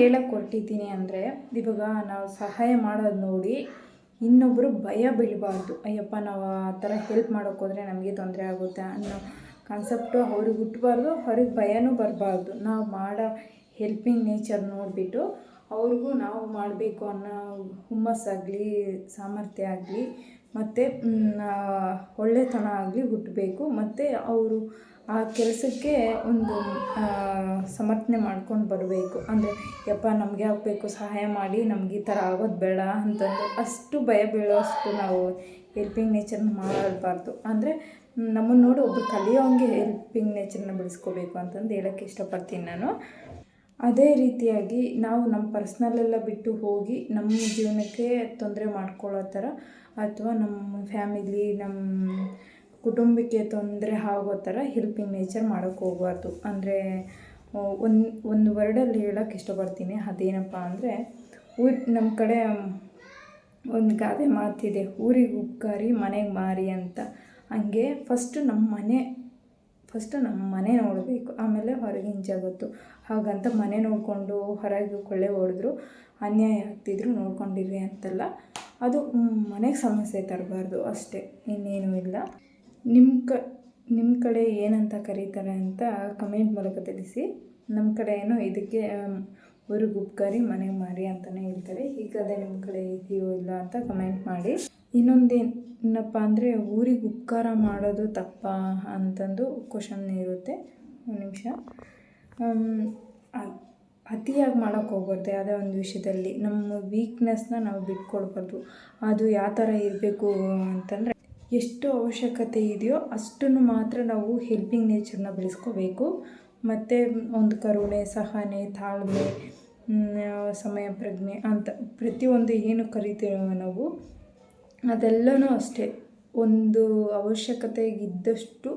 ಹೇಳಕ್ಕೆ ಹೊರಟಿದ್ದೀನಿ ಅಂದರೆ, ಇವಾಗ ನಾವು ಸಹಾಯ ಮಾಡೋದು ನೋಡಿ ಇನ್ನೊಬ್ಬರು ಭಯ ಬೀಳಬಾರ್ದು. ಅಯ್ಯಪ್ಪ, ನಾವು ಆ ಥರ ಹೆಲ್ಪ್ ಮಾಡೋಕ್ಕೋದ್ರೆ ನಮಗೆ ತೊಂದರೆ ಆಗುತ್ತೆ ಅನ್ನೋ ಕಾನ್ಸೆಪ್ಟು ಅವ್ರಿಗೆ ಹುಟ್ಟಬಾರ್ದು ಅವ್ರಿಗೆ ಭಯನೂ ಬರಬಾರ್ದು. ನಾವು ಮಾಡೋ ಹೆಲ್ಪಿಂಗ್ ನೇಚರ್ ನೋಡಿಬಿಟ್ಟು ಅವ್ರಿಗೂ ನಾವು ಮಾಡಬೇಕು ಅನ್ನೋ ಹುಮ್ಮಸ್ಸಾಗಲಿ ಸಾಮರ್ಥ್ಯ ಆಗಲಿ, ಮತ್ತು ಒಳ್ಳೆತನ ಆಗಲಿ ಹುಟ್ಟಬೇಕು ಮತ್ತು ಅವರು ಆ ಕೆಲಸಕ್ಕೆ ಒಂದು ಸಮರ್ಥನೆ ಮಾಡ್ಕೊಂಡು ಬರಬೇಕು. ಅಂದರೆ, ಯಪ್ಪ ನಮಗೆ ಆಗಬೇಕು, ಸಹಾಯ ಮಾಡಿ, ನಮ್ಗೆ ಈ ಥರ ಆಗೋದು ಬೇಡ ಅಂತಂದು ಅಷ್ಟು ಭಯ ಬೀಳೋಷ್ಟು ನಾವು ಹೆಲ್ಪಿಂಗ್ ನೇಚರ್ನ ಮಾಡಬಾರ್ದು. ಅಂದರೆ ನಮ್ಮನ್ನು ನೋಡಿ ಒಬ್ಬರು ಕಲಿಯೋಂಗೆ ಹೆಲ್ಪಿಂಗ್ ನೇಚರ್ನ ಬೆಳೆಸ್ಕೋಬೇಕು ಅಂತಂದು ಹೇಳೋಕ್ಕೆ ಇಷ್ಟಪಡ್ತೀನಿ ನಾನು. ಅದೇ ರೀತಿಯಾಗಿ ನಾವು ನಮ್ಮ ಪರ್ಸ್ನಲ್ಲೆಲ್ಲ ಬಿಟ್ಟು ಹೋಗಿ ನಮ್ಮ ಜೀವನಕ್ಕೆ ತೊಂದರೆ ಮಾಡ್ಕೊಳ್ಳೋ ಥರ, ಅಥವಾ ನಮ್ಮ ಫ್ಯಾಮಿಲಿ ನಮ್ಮ ಕುಟುಂಬಕ್ಕೆ ತೊಂದರೆ ಆಗೋ ಥರ ಹೆಲ್ಪಿಂಗ್ ನೇಚರ್ ಮಾಡೋಕ್ಕೆ ಹೋಗಬಾರ್ದು. ಅಂದರೆ ಒಂದು ಒಂದು ವರ್ಡಲ್ಲಿ ಹೇಳೋಕ್ಕೆ ಇಷ್ಟಪಡ್ತೀನಿ. ಅದೇನಪ್ಪ ಅಂದರೆ, ಊರು ನಮ್ಮ ಕಡೆ, ಒಂದು ಗಾದೆ ಮಾತಿದೆ, ಊರಿಗೆ ಉಪ್ಕಾರಿ, ಮನೆಗೆ ಮಾರಿ ಅಂತ. ಹಂಗೆ ಫಸ್ಟು ನಮ್ಮ ಮನೆ ಫಸ್ಟು ನಮ್ಮ ಮನೆ ನೋಡಬೇಕು. ಆಮೇಲೆ ಹೊರಗಿನ ಜಗತ್ತು. ಹಾಗಂತ ಮನೆ ನೋಡಿಕೊಂಡು ಹೊರಗೆ ಕೊಳ್ಳೆ ಹೊಡೆದ್ರು, ಅನ್ಯಾಯ ಆಗ್ತಿದ್ರು ನೋಡ್ಕೊಂಡಿರಿ ಅಂತಲ್ಲ, ಅದು ಮನೆಗೆ ಸಮಸ್ಯೆ ತರಬಾರ್ದು ಅಷ್ಟೇ. ಇನ್ನೇನೂ ಇಲ್ಲ. ನಿಮ್ಮ ಕ ನಿಮ್ಮ ಕಡೆ ಏನಂತ ಕರೀತಾರೆ ಅಂತ ಕಮೆಂಟ್ ಮೂಲಕ ತಿಳಿಸಿ. ನಮ್ಮ ಕಡೆ ಏನೋ ಇದಕ್ಕೆ ಊರಿಗೆ ಉಪ್ಕಾರಿ ಮನೆಗೆ ಮಾರಿ ಅಂತಲೇ ಹೇಳ್ತಾರೆ. ಹೀಗಾದರೆ ನಿಮ್ಮ ಕಡೆ ಇದೆಯೋ ಇಲ್ಲ ಅಂತ ಕಮೆಂಟ್ ಮಾಡಿ. ಇನ್ನೊಂದೇನಪ್ಪ ಅಂದರೆ ಊರಿಗೆ ಉಪಕಾರ ಮಾಡೋದು ತಪ್ಪಾ ಅಂತಂದು ಕ್ವಶನ್ ಇರುತ್ತೆ. ಒಂದು ನಿಮಿಷ. ಅತಿಯಾಗಿ ಮಾಡೋಕ್ಕೆ ಹೋಗ್ಬಾರ್ದು ಯಾವುದೇ ಒಂದು ವಿಷಯದಲ್ಲಿ. ನಮ್ಮ ವೀಕ್ನೆಸ್ನ ನಾವು ಬಿಟ್ಕೊಡ್ಬಾರ್ದು. ಅದು ಯಾವ ಥರ ಇರಬೇಕು ಅಂತಂದರೆ ಎಷ್ಟು ಅವಶ್ಯಕತೆ ಇದೆಯೋ ಅಷ್ಟನ್ನು ಮಾತ್ರ ನಾವು ಹೆಲ್ಪಿಂಗ್ ನೇಚರ್ನ ಬೆಳೆಸ್ಕೋಬೇಕು. ಮತ್ತು ಒಂದು ಕರುಣೆ, ಸಹನೆ, ತಾಳ್ಮೆ ಸಮಯ ಪ್ರಜ್ಞೆ ಅಂತ ಪ್ರತಿಯೊಂದು ಏನು ಕರಿತೀವೋ ನಾವು ಅದೆಲ್ಲವೂ ಅಷ್ಟೇ. ಒಂದು ಅವಶ್ಯಕತೆ ಇದ್ದಷ್ಟು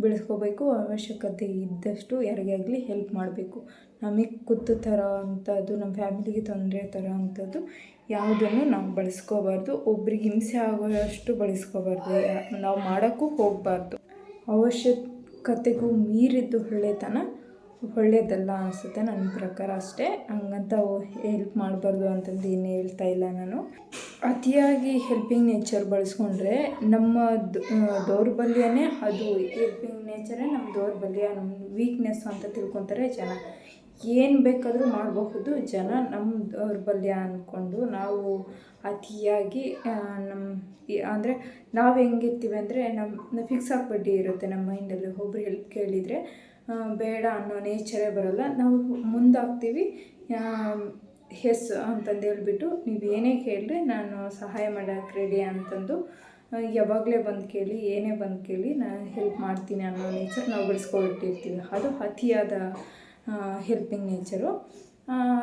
ಬೆಳೆಸ್ಕೋಬೇಕು, ಅವಶ್ಯಕತೆ ಇದ್ದಷ್ಟು ಯಾರಿಗೇ ಆಗಲಿ ಹೆಲ್ಪ್ ಮಾಡಬೇಕು. ನಮಗೆ ಕುತ್ತು ಥರ ಅಂಥದ್ದು ನಮ್ಮ ಫ್ಯಾಮಿಲಿಗೆ ತೊಂದರೆ ಥರ ಅಂಥದ್ದು ಯಾವುದನ್ನು ನಾವು ಬಳಸ್ಕೋಬಾರ್ದು, ಒಬ್ರಿಗೆ ಹಿಂಸೆ ಆಗೋಷ್ಟು ಬಳಸ್ಕೋಬಾರ್ದು. ನಾವು ಮಾಡೋಕ್ಕೂ ಹೋಗಬಾರ್ದು. ಅವಶ್ಯಕತೆಗೂ ಮೀರಿದ್ದು ಒಳ್ಳೆತನ ಒಳ್ಳೆಯದಲ್ಲ ಅನಿಸುತ್ತೆ ನನ್ನ ಪ್ರಕಾರ ಅಷ್ಟೇ. ಹಂಗಂತ ಹೆಲ್ಪ್ ಮಾಡಬಾರ್ದು ಅಂತಂದು ಏನು ಹೇಳ್ತಾ ಇಲ್ಲ ನಾನು. ಅತಿಯಾಗಿ ಹೆಲ್ಪಿಂಗ್ ನೇಚರ್ ಬಳಸ್ಕೊಂಡ್ರೆ ನಮ್ಮ ದೌರ್ಬಲ್ಯನೇ ಅದು. ಹೆಲ್ಪಿಂಗ್ ನೇಚರೇ ನಮ್ಮ ದೌರ್ಬಲ್ಯ, ನಮ್ಮ ವೀಕ್ನೆಸ್ ಅಂತ ತಿಳ್ಕೊತಾರೆ ಜನ. ಏನು ಬೇಕಾದರೂ ಮಾಡಬಹುದು. ಜನ ನಮ್ಮ ದೌರ್ಬಲ್ಯ ಅಂದ್ಕೊಂಡು ನಾವು ಅತಿಯಾಗಿ ನಮ್ಮ ಅಂದರೆ ನಾವು ಹೆಂಗಿರ್ತೀವಿ ಅಂದರೆ ನಮ್ಮ ಫಿಕ್ಸ್ ಆಗಿಬಿಟ್ಟು ಇರುತ್ತೆ ನಮ್ಮ ಮೈಂಡಲ್ಲಿ ಒಬ್ರು ಹೆಲ್ಪ್ ಕೇಳಿದರೆ ಬೇಡ ಅನ್ನೋ ನೇಚರೇ ಬರೋಲ್ಲ. ನಾವು ಮುಂದಾಗ್ತೀವಿ. ಎಸ್ ಅಂತಂದು ಹೇಳ್ಬಿಟ್ಟು ನೀವು ಏನೇ ಕೇಳಿರಿ ನಾನು ಸಹಾಯ ಮಾಡೋಕ್ಕೆ ರೆಡಿ ಅಂತಂದು ಯಾವಾಗಲೇ ಬಂದು ಕೇಳಿ, ಏನೇ ಬಂದು ಕೇಳಿ ನಾನು ಹೆಲ್ಪ್ ಮಾಡ್ತೀನಿ ಅನ್ನೋ ನೇಚರ್ ನಾವು ಬೆಳೆಸ್ಕೊಬಿಟ್ಟಿರ್ತೀವಿ ಅದು ಅತಿಯಾದ ಹೆಲ್ಪಿಂಗ್ ನೇಚರು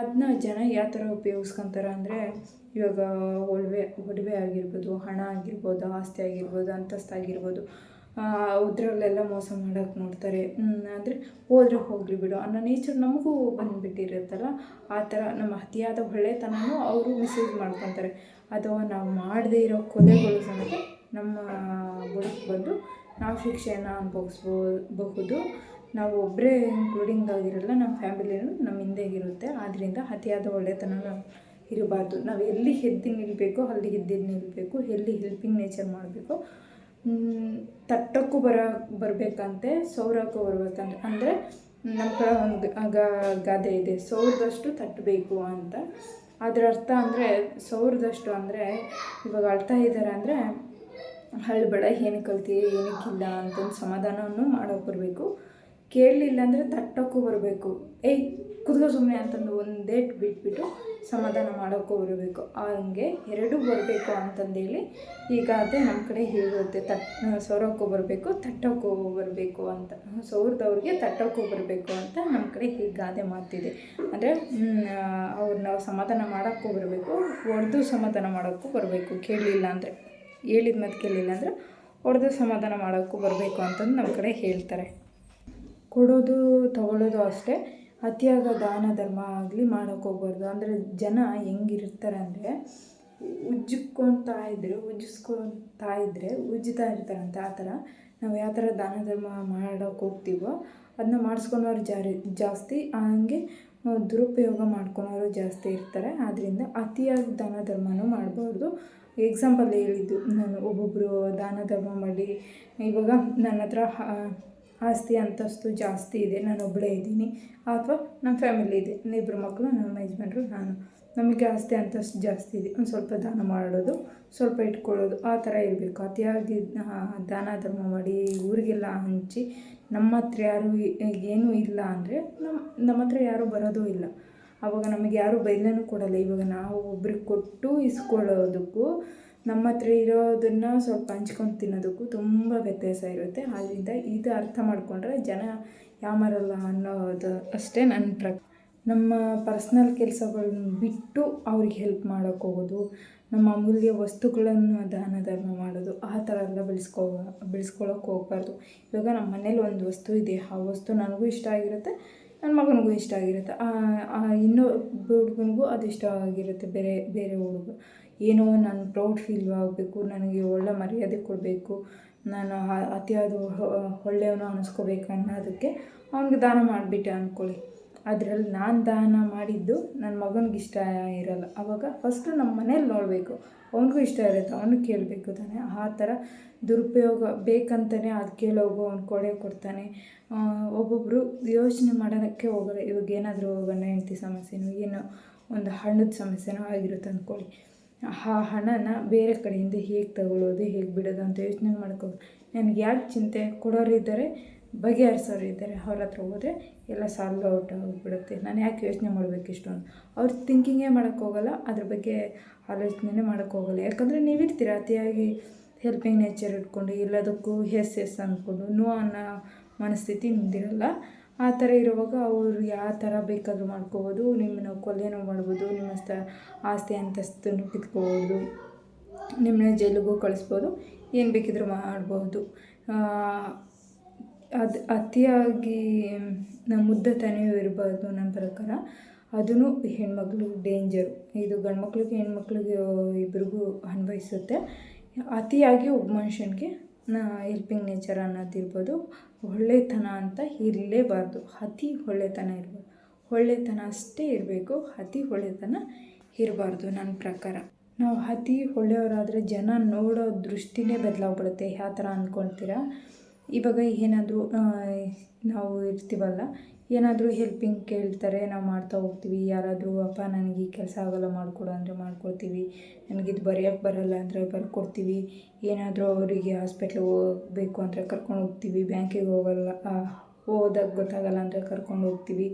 ಅದನ್ನ ಜನ ಯಾವ ಥರ ಉಪಯೋಗಿಸ್ಕೊತಾರೆ ಅಂದರೆ ಇವಾಗ ಒಡವೆ ಒಡವೆ ಆಗಿರ್ಬೋದು, ಹಣ ಆಗಿರ್ಬೋದು, ಆಸ್ತಿ ಆಗಿರ್ಬೋದು ಅಂತಸ್ತಾಗಿರ್ಬೋದು ಅದರಲ್ಲೆಲ್ಲ ಮೋಸ ಮಾಡೋಕ್ಕೆ ನೋಡ್ತಾರೆ. ಅಂದರೆ ಹೋದ್ರೆ ಹೋಗಲಿ ಬಿಡು. ಅನ್ನೋ ನೇಚರ್ ನಮಗೂ ಬಂದುಬಿಟ್ಟಿರುತ್ತಲ್ಲ, ಆ ಥರ ನಮ್ಮ ಅತಿಯಾದ ಒಳ್ಳೆತನನೂ ಅವರು ಮಿಸ್ಯೂಸ್ ಮಾಡ್ಕೊತಾರೆ. ಅಥವಾ ನಾವು ಮಾಡದೇ ಇರೋ ಕೊಲೆಗಳು ಸಮೇತ ನಮ್ಮ ಬುಡಕ್ಕೆ ಬಂದು ನಾವು ಶಿಕ್ಷೆಯನ್ನು ಅನುಭವಿಸ್ಬೋದು ನಾವು ಒಬ್ಬರೇ ಇನ್ಕ್ಲೂಡಿಂಗ್ ಆಗಿರಲ್ಲ ನಮ್ಮ ಫ್ಯಾಮಿಲಿಯೂ ನಮ್ಮ ಹಿಂದೆ ಇರುತ್ತೆ ಆದ್ದರಿಂದ ಅತಿಯಾದ ಒಳ್ಳೆತನ ಇರಬಾರ್ದು. ನಾವು ಎಲ್ಲಿ ಎದ್ದು ನಿಲ್ಲಬೇಕು ಅಲ್ಲಿ ಎದ್ದು ನಿಲ್ಲಬೇಕು ಎಲ್ಲಿ ಹೆಲ್ಪಿಂಗ್ ನೇಚರ್ ಮಾಡಬೇಕು ತಟ್ಟಕ್ಕೂ ಬರ, ಬರಬೇಕಂತೆ ಸೌರಕ್ಕೂ ಬರಬೇಕಂತೆ. ಅಂದರೆ ನಮ್ಮ ಕಡೆ ಒಂದು ಗಾದೆ ಇದೆ. ಸೌರದಷ್ಟು ತಟ್ಟಬೇಕು ಅಂತ. ಅದರ ಅರ್ಥ ಅಂದರೆ, ಸೌರದಷ್ಟು ಅಂದರೆ, ಇವಾಗ ಅಳ್ತಾ ಇದ್ದಾರೆ ಅಂದರೆ ಅಳ್ಬೇಡ ಏನು ಕಲ್ತೀಯ ಏನಕ್ಕಿಲ್ಲ ಅಂತಂದು ಸಮಾಧಾನವನ್ನು ಮಾಡೋಕೆ ಬರಬೇಕು. ಕೇಳಲಿಲ್ಲ ಅಂದರೆ ತಟ್ಟೋಕ್ಕೂ ಬರಬೇಕು. ಏಯ್, ಕುತ್ಕೋ ಸುಮ್ಮನೆ ಅಂತಂದು ಒಂದೇಟ್ ಬಿಟ್ಬಿಟ್ಟು ಸಮಾಧಾನ ಮಾಡೋಕ್ಕೂ ಬರಬೇಕು. ಹಂಗೆ ಎರಡೂ ಬರಬೇಕು ಅಂತಂದೇಳಿ ಈಗ ಅದೇ ನಮ್ಮ ಕಡೆ ಹೇಳುತ್ತೆ. ತಟ್ ಸೌರಕ್ಕೂ ಬರಬೇಕು, ತಟ್ಟೋಕ್ಕೂ ಬರಬೇಕು ಅಂತ. ಸೌರದವ್ರಿಗೆ ತಟ್ಟೋಕ್ಕೂ ಬರಬೇಕು ಅಂತ ನಮ್ಮ ಕಡೆ ಈ ಗಾದೆ ಮಾತಿದೆ ಅಂದರೆ ಅವ್ರನ್ನ ಸಮಾಧಾನ ಮಾಡೋಕ್ಕೂ ಬರಬೇಕು, ಹೊಡೆದು ಸಮಾಧಾನ ಮಾಡೋಕ್ಕೂ ಬರಬೇಕು. ಕೇಳಲಿಲ್ಲ ಅಂದರೆ, ಹೇಳಿದ ಮಾತು ಕೇಳಲಿಲ್ಲ ಅಂದರೆ ಹೊಡೆದು ಸಮಾಧಾನ ಮಾಡೋಕ್ಕೂ ಬರಬೇಕು ಅಂತಂದು ನಮ್ಮ ಕಡೆ ಹೇಳ್ತಾರೆ. ಕೊಡೋದು, ತಗೊಳ್ಳೋದು ಅಷ್ಟೇ. ಅತಿಯಾದ ದಾನ ಧರ್ಮ ಆಗಲಿ ಮಾಡೋಕ್ಕೆ ಹೋಗ್ಬಾರ್ದು. ಅಂದರೆ ಜನ ಹೆಂಗಿರ್ತಾರೆ ಅಂದರೆ ಉಜ್ಜಿಕೊಳ್ತಾ ಇದ್ದರೆ ಉಜ್ಜಿಸ್ಕೊಳ್ತಾ ಇದ್ದರೆ ಉಜ್ಜುತ್ತಾ ಇರ್ತಾರಂತೆ ಆ ಥರ. ನಾವು ಯಾವ ಥರ ದಾನ ಧರ್ಮ ಮಾಡೋಕ್ಕೆ ಹೋಗ್ತೀವೋ ಅದನ್ನ ಮಾಡಿಸ್ಕೊಂಡವ್ರು ಜಾರಿ, ಜಾಸ್ತಿ. ಹಂಗೆ ದುರುಪಯೋಗ ಮಾಡ್ಕೊಳೋರು ಜಾಸ್ತಿ ಇರ್ತಾರೆ. ಆದ್ದರಿಂದ ಅತಿಯಾಗಿ ದಾನ ಧರ್ಮನೂ ಮಾಡಬಾರ್ದು. ಎಕ್ಸಾಂಪಲ್ ಹೇಳಿದ್ದು, ನಾನು ಒಬ್ಬೊಬ್ಬರು ದಾನ ಧರ್ಮ ಮಾಡಿ, ಇವಾಗ ನನ್ನ ಹತ್ರ ಆಸ್ತಿ ಅಂತಸ್ತು ಜಾಸ್ತಿ ಇದೆ, ನಾನು ಒಬ್ಬಳೇ ಇದ್ದೀನಿ. ಅಥವಾ ನಮ್ಮ ಫ್ಯಾಮಿಲಿ ಇದೆ ಇಬ್ಬರು ಮಕ್ಕಳು ನಮ್ಮ ಯಜಮಾನ್ರು, ನಾನು. ನಮಗೆ ಆಸ್ತಿ ಅಂತಸ್ತು ಜಾಸ್ತಿ ಇದೆ. ಒಂದು ಸ್ವಲ್ಪ ದಾನ ಮಾಡೋದು, ಸ್ವಲ್ಪ ಇಟ್ಕೊಳ್ಳೋದು, ಆ ಥರ ಇರಬೇಕು. ಅತಿಯಾಗಿ ದಾನ ಧರ್ಮ ಮಾಡಿ ಊರಿಗೆಲ್ಲ ಹಂಚಿ, ನಮ್ಮ ಹತ್ರ ಯಾರು ಏನೂ ಇಲ್ಲ ಅಂದರೆ ನಮ್ಮ ನಮ್ಮ ಹತ್ರ ಯಾರೂ ಬರೋದೂ ಇಲ್ಲ. ಆವಾಗ ನಮಗೆ ಯಾರೂ ಬೈಲನೂ ಕೊಡಲ್ಲ. ಇವಾಗ ನಾವು ಒಬ್ರಿಗೆ ಕೊಟ್ಟು ಇಸ್ಕೊಳ್ಳೋದಕ್ಕೂ ನಮ್ಮ ಹತ್ರ ಇರೋದನ್ನು ಸ್ವಲ್ಪ ಹಂಚ್ಕೊಂಡು ತಿನ್ನೋದಕ್ಕೂ ತುಂಬ ವ್ಯತ್ಯಾಸ ಇರುತ್ತೆ. ಆದ್ದರಿಂದ ಇದು ಅರ್ಥ ಮಾಡಿಕೊಂಡ್ರೆ ಜನ ಯಾಮಾರಲ್ಲ ಅನ್ನೋದು ಅಷ್ಟೇ ನನ್ನ ಪ್ರ ನಮ್ಮ ಪರ್ಸ್ನಲ್ ಕೆಲಸಗಳನ್ನ ಬಿಟ್ಟು ಅವ್ರಿಗೆ ಹೆಲ್ಪ್ ಮಾಡೋಕ್ಕೆ ಹೋಗೋದು, ನಮ್ಮ ಅಮೂಲ್ಯ ವಸ್ತುಗಳನ್ನು ದಾನ ಧರ್ಮ ಮಾಡೋದು, ಆ ಥರ ಎಲ್ಲ ಬೆಳೆಸ್ಕೋ ಬೆಳೆಸ್ಕೊಳ್ಳೋಕೆ ಹೋಗ್ಬಾರ್ದು. ಇವಾಗ ನಮ್ಮ ಮನೇಲಿ ಒಂದು ವಸ್ತು ಇದೆ, ಆ ವಸ್ತು ನನಗೂ ಇಷ್ಟ ಆಗಿರುತ್ತೆ, ನನ್ನ ಮಗನಿಗೂ ಇಷ್ಟ ಆಗಿರುತ್ತೆ. ಇನ್ನೊಬ್ಬ ಹುಡುಗನಿಗೂ ಅದು ಇಷ್ಟ ಆಗಿರುತ್ತೆ, ಬೇರೆ ಬೇರೆ ಹುಡುಗ. ಏನೋ ನಾನು ಪ್ರೌಡ್ ಫೀಲ್ ಆಗಬೇಕು, ನನಗೆ ಒಳ್ಳೆ ಮರ್ಯಾದೆ ಕೊಡಬೇಕು, ನಾನು ಅತಿಯಾದ ಒಳ್ಳೆಯವನು ಅನ್ನಿಸ್ಕೋಬೇಕು ಅನ್ನೋದಕ್ಕೆ ಅವ್ನಿಗೆ ದಾನ ಮಾಡಿಬಿಟ್ಟೆ ಅಂದ್ಕೊಳ್ಳಿ ಅದರಲ್ಲಿ ನಾನು ದಾನ ಮಾಡಿದ್ದು ನನ್ನ ಮಗನಿಗೆ ಇಷ್ಟ ಇರಲ್ಲ. ಆವಾಗ ಫಸ್ಟು ನಮ್ಮ ಮನೇಲಿ ನೋಡಬೇಕು, ಅವನಿಗೂ ಇಷ್ಟ ಇರುತ್ತೆ, ಅವನು ಕೇಳಬೇಕು ತಾನೆ. ಆ ಥರ ದುರುಪಯೋಗ ಬೇಕಂತಲೇ ಅದು ಕೇಳೋಗು, ಅವ್ನು ಕೊಡೆ ಕೊಡ್ತಾನೆ. ಒಬ್ಬೊಬ್ಬರು ಯೋಚನೆ ಮಾಡೋದಕ್ಕೆ ಹೋಗಲ್ಲ. ಇವಾಗ ಏನಾದರೂ ಹೋಗೋಣ, ಹೆಂಡತಿ ಸಮಸ್ಯೆನೋ, ಏನೋ ಒಂದು ಹಣ್ಣದ ಸಮಸ್ಯೆನೋ ಆಗಿರುತ್ತೆ ಅಂದ್ಕೊಳ್ಳಿ ಆ ಹಣನ ಬೇರೆ ಕಡೆಯಿಂದ ಹೇಗೆ ತಗೊಳ್ಳೋದು ಹೇಗೆ ಬಿಡೋದು ಅಂತ ಯೋಚನೆ ಮಾಡ್ಕೋಬೇಕು. ನನಗೆ ಯಾಕೆ ಚಿಂತೆ ಕೊಡೋರಿದ್ದಾರೆ ಬಗೆಹರಿಸೋರು ಇದ್ದಾರೆ ಅವ್ರ ಹತ್ರ ಹೋದರೆ ಎಲ್ಲ ಸಾಲ್ವ್ ಔಟ್ ಆಗಿಬಿಡುತ್ತೆ. ನಾನು ಯಾಕೆ ಯೋಚನೆ ಮಾಡಬೇಕು ಇಷ್ಟೊಂದು? ಅವ್ರ ಥಿಂಕಿಂಗೇ ಮಾಡೋಕ್ಕೋಗಲ್ಲ ಅದ್ರ ಬಗ್ಗೆ ಆಲೋಚನೆ ಮಾಡೋಕ್ಕೋಗಲ್ಲ ಯಾಕಂದರೆ ನೀವಿರ್ತೀರ, ಅತಿಯಾಗಿ ಹೆಲ್ಪಿಂಗ್ ನೇಚರ್ ಇಟ್ಕೊಂಡು ಎಲ್ಲದಕ್ಕೂ ಎಸ್ ಎಸ್ ಅಂದ್ಕೊಂಡು ನೋ ಅನ್ನೋ ಮನಸ್ಥಿತಿ ನಿಮ್ದಿರಲ್ಲ. ಆ ಥರ ಇರುವಾಗ ಅವರು ಯಾವ ಥರ ಬೇಕಾದರೂ ಮಾಡ್ಕೋಬೋದು, ನಿಮ್ಮನ್ನ ಕೊಲೆನೂ ಮಾಡ್ಬೋದು ನಿಮ್ಮ ಸ್ಥ ಆಸ್ತಿ ಅಂತಸ್ತನ್ನು ಕಿತ್ಕೋಬೋದು, ನಿಮ್ಮನ್ನ ಜೈಲಿಗೂ ಕಳಿಸ್ಬೋದು, ಏನು ಬೇಕಿದ್ರೂ ಮಾಡ್ಬೋದು. ಅದು ಅತಿಯಾಗಿ ಮುದ್ದತನವೂ ಇರಬಾರ್ದು ನನ್ನ ಪ್ರಕಾರ. ಅದೂ ಹೆಣ್ಮಕ್ಳು ಡೇಂಜರು. ಇದು ಗಂಡು ಮಕ್ಳಿಗೆ ಹೆಣ್ಮಕ್ಳಿಗೆ ಇಬ್ರಿಗೂ ಅನ್ವಯಿಸುತ್ತೆ. ಅತಿಯಾಗಿ ಒಬ್ಬ ಮನುಷ್ಯನಿಗೆ ಹೆಲ್ಪಿಂಗ್ ನೇಚರ್ ಅನ್ನೋದಿರ್ಬೋದು ಒಳ್ಳೆತನ ಅಂತ ಇರಲೇಬಾರ್ದು. ಅತಿ ಒಳ್ಳೆತನ ಇರ್ಬೋದು. ಒಳ್ಳೆತನ ಅಷ್ಟೇ ಇರಬೇಕು. ಅತಿ ಒಳ್ಳೆತನ ಇರಬಾರ್ದು ನನ್ನ ಪ್ರಕಾರ. ನಾವು ಅತಿ ಒಳ್ಳೆಯವರಾದರೆ ಜನ ನೋಡೋ ದೃಷ್ಟಿನೇ ಬದಲಾಗ್ಬಿಡುತ್ತೆ. ಯಾವ ಥರ ಅಂದ್ಕೊಳ್ತೀರಾ ಇವಾಗ ಏನಾದರೂ ನಾವು ಇರ್ತೀವಲ್ಲ ಏನಾದರೂ ಹೆಲ್ಪಿಂಗ್ ಕೇಳ್ತಾರೆ, ನಾವು ಮಾಡ್ತಾ ಹೋಗ್ತೀವಿ. ಯಾರಾದರೂ, ಅಪ್ಪ, ನನಗೆ ಈ ಕೆಲಸ ಆಗೋಲ್ಲ, ಮಾಡಿಕೊಡು ಅಂದರೆ ನನಗೆ ಇದು ಬರೆಯೋಕ್ಕೆ ಬರೋಲ್ಲ ಅಂದರೆ ಬರ್ಕೊಡ್ತೀವಿ. ಏನಾದರೂ ಅವರಿಗೆ ಹಾಸ್ಪಿಟ್ಲಿಗೆ ಹೋಗಬೇಕು ಅಂದರೆ ಕರ್ಕೊಂಡು ಹೋಗ್ತೀವಿ. ಬ್ಯಾಂಕಿಗೆ ಹೋಗಲ್ಲ ಹೋದಾಗ ಗೊತ್ತಾಗಲ್ಲ ಅಂದರೆ ಕರ್ಕೊಂಡು ಹೋಗ್ತೀವಿ.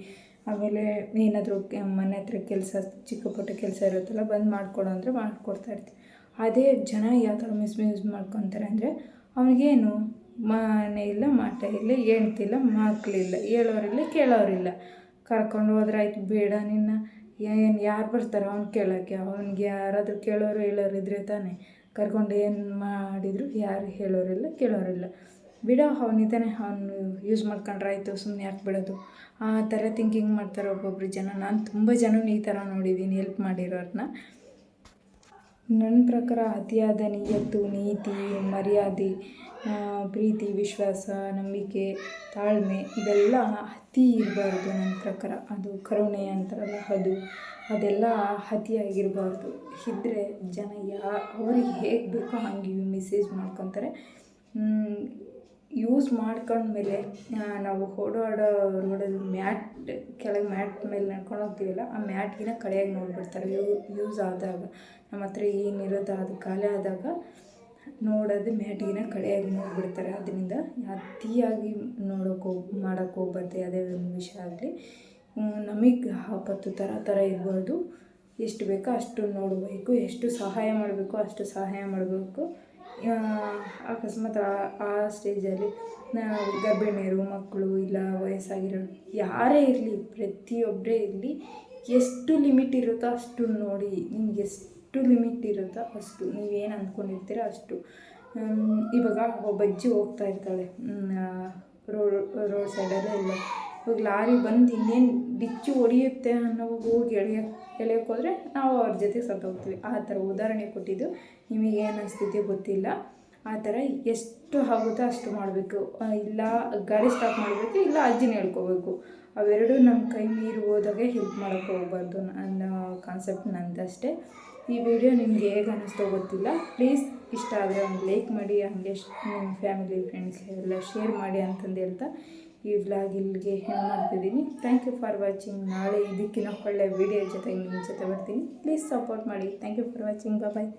ಆಮೇಲೆ ಏನಾದರೂ ಮನೆ ಹತ್ರ ಕೆಲಸ ಚಿಕ್ಕ ಪುಟ್ಟ ಕೆಲಸ ಇರುತ್ತಲ್ಲ, ಬಂದು ಮಾಡಿಕೊಡು ಅಂದರೆ ಮಾಡಿಕೊಡ್ತಾ ಇರ್ತೀವಿ. ಅದೇ ಜನ ಯಾವ ಥರ ಮಿಸ್ಯೂಸ್ ಮಾಡ್ಕೊತಾರೆ ಅಂದರೆ ಅವನಿಗೇನು ಮನೆ ಇಲ್ಲ ಮಾಟ ಇಲ್ಲ ಹೆಂಡ್ತಿಲ್ಲ ಮಕ್ಕಳಿಲ್ಲ ಹೇಳೋರಿಲ್ಲ ಕೇಳೋರಿಲ್ಲ ಕರ್ಕೊಂಡು ಹೋದ್ರೆ ಆಯ್ತು, ಬೇಡ ನಿನ್ನ. ಏನು ಯಾರು ಬರ್ತಾರೆ ಅವ್ನು ಕೇಳೋಕ್ಕೆ. ಅವ್ನಿಗೆ ಯಾರಾದರೂ ಕೇಳೋರು, ಹೇಳೋರು ಇದ್ರೆ ತಾನೇ. ಕರ್ಕೊಂಡು ಏನು ಮಾಡಿದ್ರು ಯಾರು ಹೇಳೋರಿಲ್ಲ ಕೇಳೋರಿಲ್ಲ ಬಿಡೋ ಅವನಿದ್ದಾನೆ ಅವನು ಯೂಸ್ ಮಾಡ್ಕೊಂಡ್ರೆ ಆಯಿತು ಸುಮ್ಮನೆ ಯಾಕೆ ಬಿಡೋದು? ಆ ಥರ ಥಿಂಕಿಂಗ್ ಮಾಡ್ತಾರೆ ಒಬ್ಬೊಬ್ಬರು ಜನ. ನಾನು ತುಂಬ ಜನ ಈ ಥರ ನೋಡಿದ್ದೀನಿ ಹೆಲ್ಪ್ ಮಾಡಿರೋರನ್ನ ನನ್ನ ಪ್ರಕಾರ ಅತಿಯಾದ ನಿಯತ್ತು, ನೀತಿ, ಮರ್ಯಾದೆ ಪ್ರೀತಿ, ವಿಶ್ವಾಸ, ನಂಬಿಕೆ, ತಾಳ್ಮೆ ಇವೆಲ್ಲ ಅತಿ ಇರಬಾರ್ದು ನನ್ನ ಪ್ರಕಾರ. ಅದು ಕರುಣೆ ಅಂತಾರಲ್ಲ, ಅದು. ಅದೆಲ್ಲ ಅತಿಯಾಗಿರಬಾರ್ದು. ಇದ್ದರೆ ಜನ ಯಾ, ಅವ್ರಿಗೆ ಹೇಗೆ ಬೇಕೋ ಹಂಗೆ ಮೆಸೇಜ್ ಮಾಡ್ಕೊತಾರೆ. ಯೂಸ್ ಮಾಡ್ಕೊಂಡ್ಮೇಲೆ ನಾವು ಓಡಾಡೋ ರೋಡಲ್ಲಿ ಮ್ಯಾಟ್, ಕೆಳಗೆ ಮ್ಯಾಟ್ ಮೇಲೆ ನಡ್ಕೊಂಡು ಹೋಗ್ತೀವಲ್ಲ, ಆ ಮ್ಯಾಟ್ಗಿನ ಕಡೆಯಾಗಿ ನೋಡ್ಬಿಡ್ತಾರೆ. ಯೂ ಯೂಸ್ ಆದಾಗ, ನಮ್ಮ ಹತ್ರ ಏನಿರೋದು ಅದು ಖಾಲಿ ಆದಾಗ ನೋಡೋದು ಮ್ಯಾಟಿಗಿನ ಕಡೆಯಾಗಿ ನೋಡಿಬಿಡ್ತಾರೆ ಅದರಿಂದ ಅತಿಯಾಗಿ ನೋಡೋಕೆ ಹೋಗಿ ಮಾಡೋಕೆ ಹೋಗ್ಬಾರ್ದು ಯಾವುದೇ ಒಂದು ವಿಷಯ ಆಗಲಿ. ನಮಗೆ ಆಪತ್ತು ಥರ ಥರ ಇರಬಾರ್ದು ಎಷ್ಟು ಬೇಕೋ ಅಷ್ಟು ನೋಡಬೇಕು, ಎಷ್ಟು ಸಹಾಯ ಮಾಡಬೇಕು ಅಷ್ಟು ಸಹಾಯ ಮಾಡಬೇಕು. ಅಕಸ್ಮಾತ್ ಆ- ಸ್ಟೇಜಲ್ಲಿ ಗರ್ಭಿಣಿಯರು, ಮಕ್ಕಳು ಇಲ್ಲ ವಯಸ್ಸಾಗಿರೋ ಯಾರೇ ಇರಲಿ ಪ್ರತಿಯೊಬ್ಬರೇ ಇರಲಿ, ಎಷ್ಟು ಲಿಮಿಟ್ ಇರುತ್ತೋ ಅಷ್ಟು ನೋಡಿ ನಿಮ್ಗೆ ಎಷ್ಟು ಲಿಮಿಟ್ ಇರುತ್ತೋ? ಅಷ್ಟು. ನೀವು ಏನು ಅಂದ್ಕೊಂಡಿರ್ತೀರ ಅಷ್ಟು. ಇವಾಗ ಒಬ್ಬ ಅಜ್ಜಿ ಹೋಗ್ತಾ ಇರ್ತಾಳೆ. ರೋಡ್ ರೋಡ್ ಸೈಡಲ್ಲೇ ಇಲ್ಲ ಇವಾಗ ಲಾರಿ ಬಂದು ಇನ್ನೇನು ಡಿಕ್ಕಿ ಹೊಡೆಯುತ್ತೆ ಅನ್ನೋವಾಗ ಹೋಗಿ ಎಳೆಯ, ಎಳೆಯೋಕೆ ಹೋದರೆ ನಾವು ಅವ್ರ ಜೊತೆ ಸತ್ತೋಗ್ತೀವಿ ಆ ಥರ ಉದಾಹರಣೆ ಕೊಟ್ಟಿದ್ದು. ನಿಮಗೆ ಏನು ಸ್ಥಿತಿ ಗೊತ್ತಿಲ್ಲ. ಆ ಥರ ಎಷ್ಟು ಆಗುತ್ತೋ ಅಷ್ಟು ಮಾಡಬೇಕು. ಇಲ್ಲ, ಗಾಡಿ ಸ್ಟಾಪ್ ಮಾಡಬೇಕು, ಇಲ್ಲ ಅಜ್ಜಿನ ಹೇಳ್ಕೋಬೇಕು. ಅವೆರಡೂ ನಮ್ಮ ಕೈ ಮೀರಿ ಹೋದಾಗೆ ಹೆಲ್ಪ್ ಮಾಡೋಕ್ಕೆ ಹೋಗ್ಬಾರ್ದು ಅನ್ನೋ ಕಾನ್ಸೆಪ್ಟ್ ನಂದಷ್ಟೇ. ಈ ವಿಡಿಯೋ ನಿಮ್ಗೆ ಹೇಗೆ ಅನ್ನಿಸ್ತೋ ಗೊತ್ತಿಲ್ಲ. ಪ್ಲೀಸ್ ಇಷ್ಟ ಆದರೆ ಒಂದು ಲೈಕ್ ಮಾಡಿ, ಹಾಗೆ ನಿಮ್ಮ ಫ್ಯಾಮಿಲಿ ಫ್ರೆಂಡ್ಸ್ ಎಲ್ಲ ಶೇರ್ ಮಾಡಿ ಅಂತಂದು ಹೇಳ್ತಾ ಈ ವ್ಲಾಗ್ ಇಲ್ಲಿಗೆ ಹೆಣ್ಣು ಮಾಡ್ತಿದ್ದೀನಿ. ಥ್ಯಾಂಕ್ ಯು ಫಾರ್ ವಾಚಿಂಗ್ ನಾಳೆ ಇದಕ್ಕಿಂತ ಒಳ್ಳೆ ವಿಡಿಯೋ ಜೊತೆ ನಿಮ್ಮ ಜೊತೆ ಬರ್ತೀನಿ. ಪ್ಲೀಸ್ ಸಪೋರ್ಟ್ ಮಾಡಿ. Thank you for watching bye